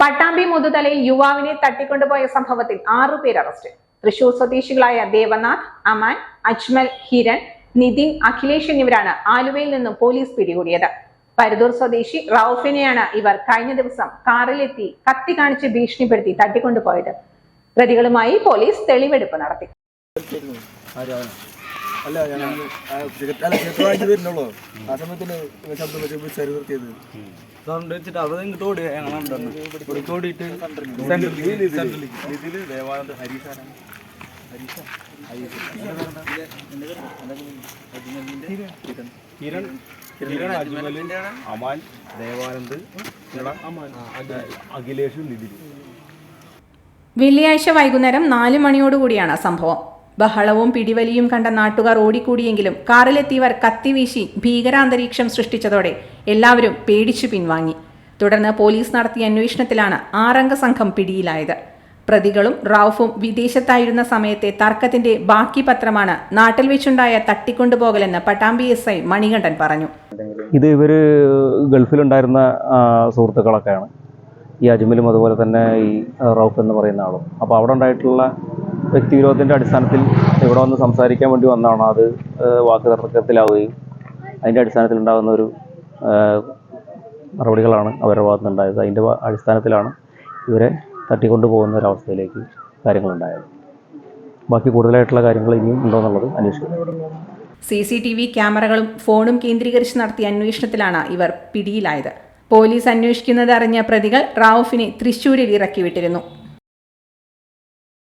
പട്ടാമ്പി മുതുതലയിൽ യുവാവിനെ തട്ടിക്കൊണ്ടുപോയ സംഭവത്തിൽ ആറുപേർ അറസ്റ്റ്. തൃശൂർ സ്വദേശികളായ ദേവനാഥ് അമാൻ അജ്മൽ ഹിരൺ നിതിൻ അഖിലേഷ് എന്നിവരാണ് ആലുവയിൽ നിന്നും പോലീസ് പിടികൂടിയത്. പരുതൂർ സ്വദേശി റൌഫിനെയാണ് ഇവർ കഴിഞ്ഞ ദിവസം കാറിലെത്തി കത്തി കാണിച്ച് ഭീഷണിപ്പെടുത്തി തട്ടിക്കൊണ്ടുപോയത്. പ്രതികളുമായി പോലീസ് തെളിവെടുപ്പ് നടത്തി? അല്ല ഞങ്ങൾ അല്ല വരുന്നുള്ളൂ. ആ സമയത്തിന് ശബ്ദം വെച്ച് നിർത്തിയത്. സൗണ്ട് വെച്ചിട്ട് അവിടെ ഇങ്ങോട്ട് ഓടി ഞങ്ങളുണ്ടെന്ന് ഓടിയിട്ട് ദേവാനന്ദ കിരൺ കിരൺ അമാൻ ദേവാനന്ദ് അഖിലേഷ് നിതിൻ വെള്ളിയാഴ്ച വൈകുന്നേരം നാല് മണിയോടുകൂടിയാണ് സംഭവം. ബഹളവും പിടിവലിയും കണ്ട നാട്ടുകാർ ഓടിക്കൂടിയെങ്കിലും കാറിലെത്തിയവർ കത്തിവീശി ഭീകരാന്തരീക്ഷം സൃഷ്ടിച്ചതോടെ എല്ലാവരും പേടിച്ചു പിൻവാങ്ങി. തുടർന്ന് പോലീസ് നടത്തിയ അന്വേഷണത്തിലാണ് ആറംഗ സംഘം പിടിയിലായത്. പ്രതികളും റൌഫും വിദേശത്തായിരുന്ന സമയത്തെ തർക്കത്തിന്റെ ബാക്കി പത്രമാണ് നാട്ടിൽ വെച്ചുണ്ടായ തട്ടിക്കൊണ്ടുപോകലെന്ന് പട്ടാമ്പി എസ് ഐ മണികണ്ഠൻ പറഞ്ഞു. ഇത് ഇവർ ഗൾഫിലുണ്ടായിരുന്ന സുഹൃത്തുക്കളൊക്കെയാണ്. ഈ അജ്മലും അതുപോലെ തന്നെ ഈ റൌഫ് എന്ന് പറയുന്ന ആളും. അപ്പോൾ അവിടെ ഉണ്ടായിട്ടുള്ള വ്യക്തിവിരോധത്തിന്റെ അടിസ്ഥാനത്തിൽ ഇവിടെ വന്ന് സംസാരിക്കാൻ വേണ്ടി വന്നതാണ്. അത് വാക്ക് തർക്കത്തിലാവുകയും അതിന്റെ അടിസ്ഥാനത്തിൽ ഉണ്ടാകുന്ന ഒരു നടപടികളാണ് അവരുടെ ഭാഗത്ത് നിന്നുണ്ടായത് അതിന്റെ അടിസ്ഥാനത്തിലാണ് ഇവരെ തട്ടിക്കൊണ്ടു പോകുന്ന ഒരവസ്ഥയിലേക്ക് കാര്യങ്ങളുണ്ടായത്. ബാക്കി കൂടുതലായിട്ടുള്ള കാര്യങ്ങൾ ഇനിയും ഉണ്ടോ എന്നുള്ളത് അന്വേഷിക്കുന്നു സി സി ടി വി ക്യാമറകളും ഫോണും കേന്ദ്രീകരിച്ച് നടത്തിയ അന്വേഷണത്തിലാണ് ഇവർ പിടിയിലായത്. പോലീസ് അന്വേഷിക്കുന്നത് അറിഞ്ഞ പ്രതികൾ റാവുഫിനെ തൃശൂരിൽ ഇറക്കി വിട്ടിരുന്നു